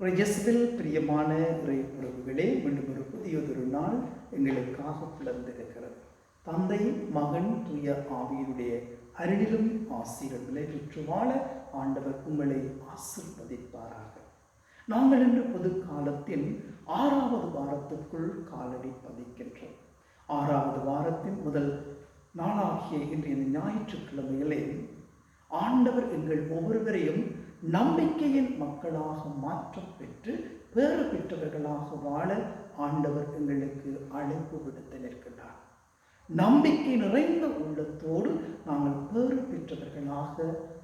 ஒரு இயேசுவில் பிரியமான இறை உறவுகளே மீண்டும் ஒரு புதியதொரு நாள் எங்களுக்காக பிளந்திருக்கிறது தந்தை மகன் தூய ஆவியினுடைய அருளிலும் ஆசீர்வதிலை பெற்று வாழ ஆண்டவர் உங்களை ஆசிர்வதிப்பாராக. நாங்கள் இன்று பொது காலத்தின் ஆறாவது வாரத்திற்குள் காலடி பதிக்கின்றோம். ஆறாவது வாரத்தின் முதல் நாளாகிய இன்றைய இந்த ஞாயிற்றுக்கிழமையிலே ஆண்டவர் எங்கள் ஒவ்வொருவரையும் நம்பிக்கையின் மக்களாக மாற்றம் பெற்று பேறு பெற்றவர்களாக வாழ ஆண்டவர் எங்களுக்கு அழைப்பு விடுத்து நிற்கின்றார் நம்பிக்கை நிறைந்த உள்ளத்தோடு நாங்கள் பேறு பெற்றவர்களாக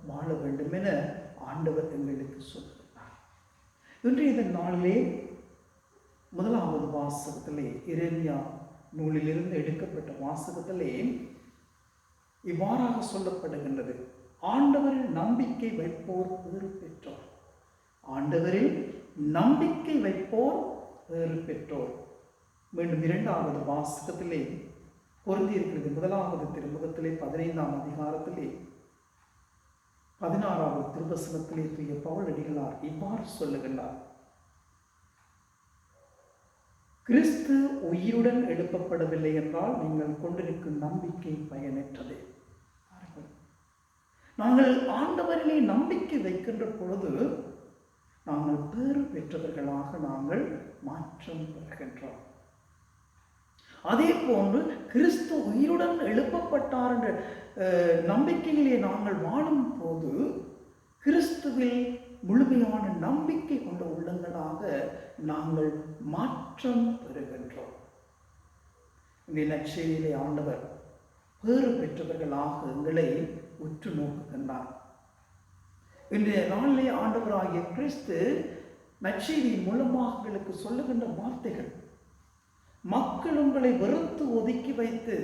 வாழ வேண்டும் என ஆண்டவர் எங்களுக்கு சொல்கிறார். இன்று இதன் நாளிலே முதலாவது வாசகத்திலே இரண்யா நூலிலிருந்து எடுக்கப்பட்ட வாசகத்திலே இவ்வாறாக சொல்லப்படுகின்றது. ஆண்டவரில் நம்பிக்கை வைப்போர் வேறு பெற்றோர். ஆண்டவரில் நம்பிக்கை வைப்போர் வேறு பெற்றோர். மீண்டும் இரண்டாவது வாசகத்திலே பொருந்தியிருக்கிறது முதலாவது திருமுகத்திலே பதினைந்தாம் அதிகாரத்திலே பதினாறாவது திருவசனத்திலே தூய பவுல் அடிகளார் இவ்வாறு சொல்லுகின்றார். கிறிஸ்து உயிருடன் எழுப்பப்படவில்லை என்றால் நீங்கள் கொண்டிருக்கும் நம்பிக்கை பயனற்றது. நாங்கள் ஆண்டவரிலே நம்பிக்கை வைக்கின்ற பொழுது நாங்கள் பேறு பெற்றவர்களாக நாங்கள் மாற்றம் பெறுகின்றோம். அதே போன்று கிறிஸ்து உயிருடன் எழுப்பப்பட்டார் என்ற நம்பிக்கையிலே நாங்கள் வாழும் போது கிறிஸ்துவில் முழுமையான நம்பிக்கை கொண்ட உள்ளங்களாக நாங்கள் மாற்றம் பெறுகின்றோம். இந்த நற்செய்தியிலே ஆண்டவர் பேறு பெற்றவர்களாக எங்களை உற்று நோக்குகின்றார் இன்றைய நாளிலே ஆண்டவராகிய கிறிஸ்து நற்செய்தியின் மூலமாக எங்களுக்கு சொல்லுகின்ற வார்த்தைகள் மக்கள் உங்களை வெறுத்து ஒதுக்கி வைத்து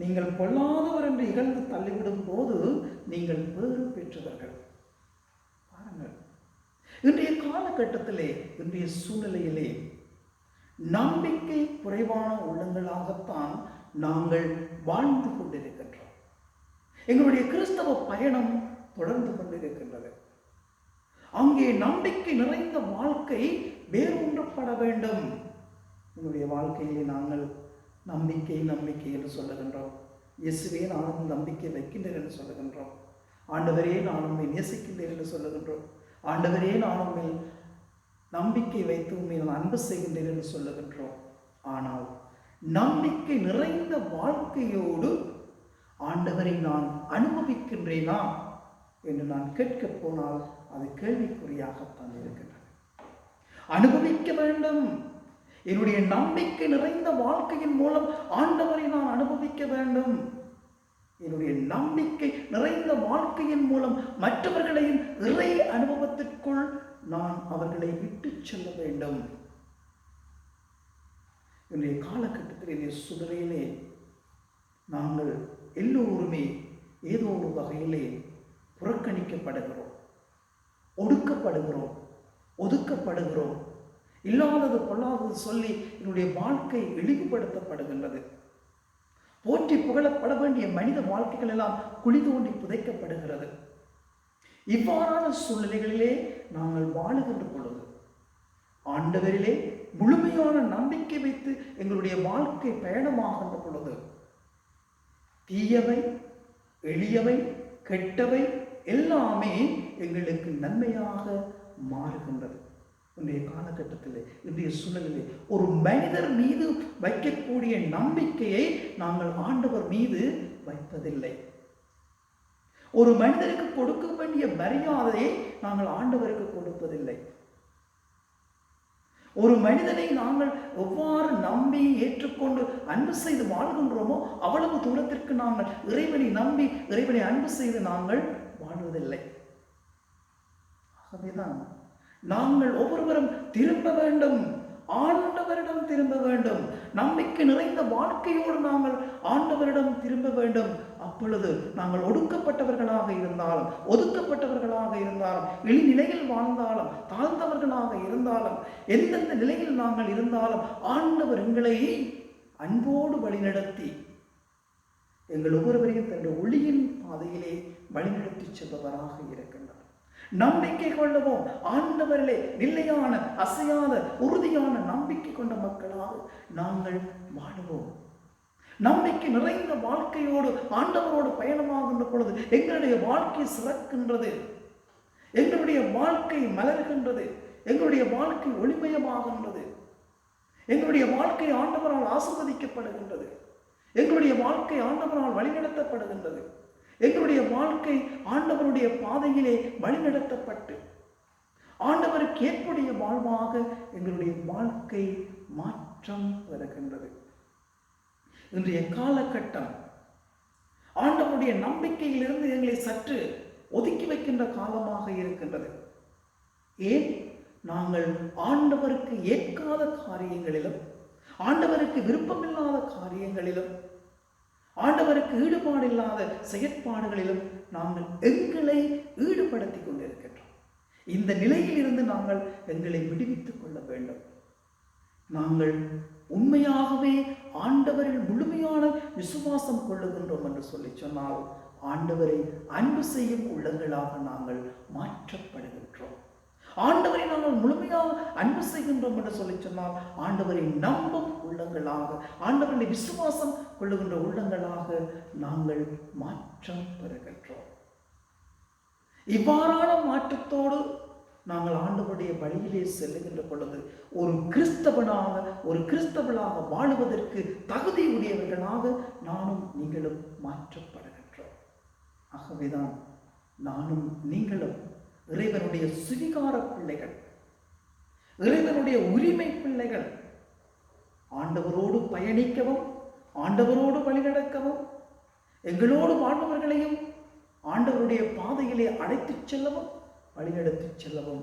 நீங்கள் பொல்லாதவர் என்று இகழ்ந்து தள்ளிவிடும் போது நீங்கள் வேறு பெற்றவர்கள். பாருங்கள் இன்றைய காலகட்டத்திலே இன்றைய சூழ்நிலையிலே நம்பிக்கை குறைவான உள்ளங்களாகத்தான் நாங்கள் வாழ்ந்து கொண்டிருக்கின்றோம். எங்களுடைய கிறிஸ்தவ பயணம் தொடர்ந்து கொண்டிருக்கின்றது. அங்கே நம்பிக்கை நிறைந்த வாழ்க்கை வேரூன்றப்பட வேண்டும். எங்களுடைய வாழ்க்கையிலே நாங்கள் நம்பிக்கை நம்பிக்கை என்று சொல்லுகின்றோம். இயேசுவே நானும் நம்பிக்கை வைக்கின்றேன் என்று சொல்லுகின்றோம். ஆண்டவரே நான் உண்மை நேசிக்கின்றேன் என்று சொல்லுகின்றோம். ஆண்டவரே நான் உண்மை நம்பிக்கை வைத்து உண்மை நான் அன்பு செய்கின்றேன் என்று சொல்லுகின்றோம். ஆனால் நம்பிக்கை நிறைந்த வாழ்க்கையோடு ஆண்டவரை நான் அனுபவிக்கின்றேனா என்று நான் கேட்கப் போனால் அது கேள்விக்குறியாகத்தான் இருக்கின்றது அனுபவிக்க வேண்டும். என்னுடைய நம்பிக்கை நிறைந்த வாழ்க்கையின் மூலம் ஆண்டவரை நான் அனுபவிக்க வேண்டும். என்னுடைய நம்பிக்கை நிறைந்த வாழ்க்கையின் மூலம் மற்றவர்களையும் இறை அனுபவத்திற்குள் நான் அவர்களை விட்டு செல்ல வேண்டும். இன்றைய காலகட்டத்தில் என்னுடைய சுடரையிலே நாங்கள் எல்லோருமே ஏதோ ஒரு வகையிலே புறக்கணிக்கப்படுகிறோம். ஒடுக்கப்படுகிறோம். ஒதுக்கப்படுகிறோம். இல்லாதது பொல்லாதது சொல்லி என்னுடைய வாழ்க்கை இழிவுபடுத்தப்படுகின்றது. போற்றி புகழப்பட வேண்டிய மனித வாழ்க்கைகள் எல்லாம் குழி தோண்டி புதைக்கப்படுகிறது. இவ்வாறான சூழ்நிலைகளிலே நாங்கள் வாழுகின்ற பொழுது ஆண்டவரிலே முழுமையான நம்பிக்கை வைத்து எங்களுடைய வாழ்க்கை பயணமாகின்ற பொழுது தீயவை எளியவை கெட்டவை எல்லாமே எங்களுக்கு நன்மையாக மாறுகின்றது. இன்றைய காலகட்டத்தில் இன்றைய சூழலிலே ஒரு மனிதர் மீது வைக்கக்கூடிய நம்பிக்கையை நாங்கள் ஆண்டவர் மீது வைப்பதில்லை. ஒரு மனிதருக்கு கொடுக்க வேண்டிய மரியாதையை நாங்கள் ஆண்டவருக்கு கொடுப்பதில்லை. ஒரு மனிதனை நாங்கள் எவ்வாறு நம்பி ஏற்றுக்கொண்டு அன்பு செய்து வாழ்கின்றோமோ அவ்வளவு தூரத்திற்கு நாங்கள் இறைவனை நம்பி இறைவனை அன்பு செய்து நாங்கள் வாழ்வதில்லை. ஆகவேதான் நாங்கள் ஒவ்வொருவரும் திரும்ப வேண்டும் ஆண்டவரிடம் திரும்ப வேண்டும். நம்பிக்கை நிறைந்த வாழ்க்கையோடு நாங்கள் ஆண்டவரிடம் திரும்ப வேண்டும். அப்பொழுது நாங்கள் ஒடுக்கப்பட்டவர்களாக இருந்தாலும் ஒதுக்கப்பட்டவர்களாக இருந்தாலும் இழிநிலையில் வாழ்ந்தாலும் தாழ்ந்தவர்களாக இருந்தாலும் எந்தெந்த நிலையில் நாங்கள் இருந்தாலும் ஆண்டவர் எங்களை அன்போடு வழிநடத்தி எங்கள் ஒவ்வொருவரையும் தன்னுடைய ஒளியின் பாதையிலே வழிநடத்தி செல்பவராக இருக்கின்றார். நம்பிக்கை கொள்ளவும். ஆண்டவர்களே நிலையான அசையாத உறுதியான நம்பிக்கை கொண்ட மக்களாக நாங்கள் வாழுவோம். நம்பிக்கை நிறைந்த வாழ்க்கையோடு ஆண்டவரோடு பயணமாகின்ற பொழுது எங்களுடைய வாழ்க்கை சிறக்கின்றது. எங்களுடைய வாழ்க்கை மலர்கின்றது. எங்களுடைய வாழ்க்கை ஒளிமயமாகின்றது. எங்களுடைய வாழ்க்கை ஆண்டவரால் ஆசிர்வதிக்கப்படுகின்றது. எங்களுடைய வாழ்க்கை ஆண்டவரால் வழிநடத்தப்படுகின்றது. எங்களுடைய வாழ்க்கை ஆண்டவருடைய பாதையிலே வழிநடத்தப்பட்டு ஆண்டவருக்கு ஏற்புடைய வாழ்வாக எங்களுடைய வாழ்க்கை மாற்றம் வருகின்றது. இன்றைய காலகட்டம் ஆண்டவனுடைய நம்பிக்கையிலிருந்து எங்களை சற்று ஒதுக்கி வைக்கின்ற காலமாக இருக்கின்றது. ஏன்? நாங்கள் ஆண்டவருக்கு ஏற்காத காரியங்களிலும் ஆண்டவருக்கு விருப்பமில்லாத காரியங்களிலும் ஆண்டவருக்கு ஈடுபாடு இல்லாத செயற்பாடுகளிலும் நாங்கள் எங்களை ஈடுபடுத்திக் கொண்டிருக்கின்றோம். இந்த நிலையில் இருந்து நாங்கள் எங்களை விடுவித்துக் கொள்ள வேண்டும். நாங்கள் உண்மையாகவே ஆண்டவரில் முழுமையான விசுவாசம் கொள்ளுகின்றோம் என்று சொல்லி சொன்னால் ஆண்டவரை அன்பு செய்யும் உள்ளங்களாக நாங்கள் மாற்றப்படுகின்றோம். ஆண்டவரை நாங்கள் முழுமையாக அன்பு செய்கின்றோம் என்று சொல்லி சொன்னால் ஆண்டவரை நம்பும் உள்ளங்களாக ஆண்டவரை விசுவாசம் கொள்ளுகின்ற உள்ளங்களாக நாங்கள் மாற்றம் பெறுகின்றோம். இவ்வாறான மாற்றத்தோடு நாங்கள் ஆண்டவருடைய வழியிலே செல்லுகின்ற பொழுது ஒரு கிறிஸ்தவனாக ஒரு கிறிஸ்தவனாக வாழுவதற்கு தகுதி உடையவர்களாக நானும் நீங்களும் மாற்றப்படுகின்றோம். ஆகவேதான் நானும் நீங்களும் இறைவனுடைய சுவிகார பிள்ளைகள் இறைவனுடைய உரிமை பிள்ளைகள் ஆண்டவரோடு பயணிக்கவும் ஆண்டவரோடு வழிநடக்கவும் எங்களோடு வாழ்பவர்களையும் ஆண்டவருடைய பாதையிலே அழைத்துச் செல்லவும் வழிநடத்திச் செல்லவும்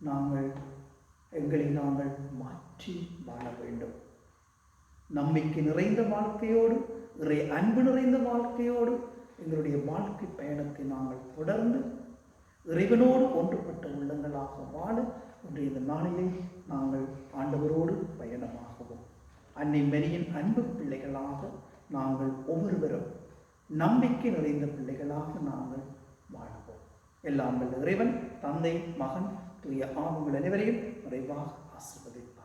நாங்கள் எங்களை நாங்கள் மாற்றி வாழ வேண்டும். நம்பிக்கை நிறைந்த வாழ்க்கையோடு இறை அன்பு நிறைந்த வாழ்க்கையோடு எங்களுடைய வாழ்க்கை பயணத்தை நாங்கள் தொடர்ந்து இறைவனோடு ஒன்றுபட்ட உள்ளங்களாக வாழ இன்றைய இந்த நாளிலே நாங்கள் ஆண்டவரோடு பயணமாகவும் அன்னை மரியின் அன்பு பிள்ளைகளாக நாங்கள் ஒவ்வொருவரும் நம்பிக்கை நிறைந்த பிள்ளைகளாக நாங்கள் வாழுவோம். எல்லாம் வல்ல இறைவன் தந்தை மகன் தூய ஆவுங்கள் அனைவரையும் விரைவாக ஆசிர்வதிப்பார்.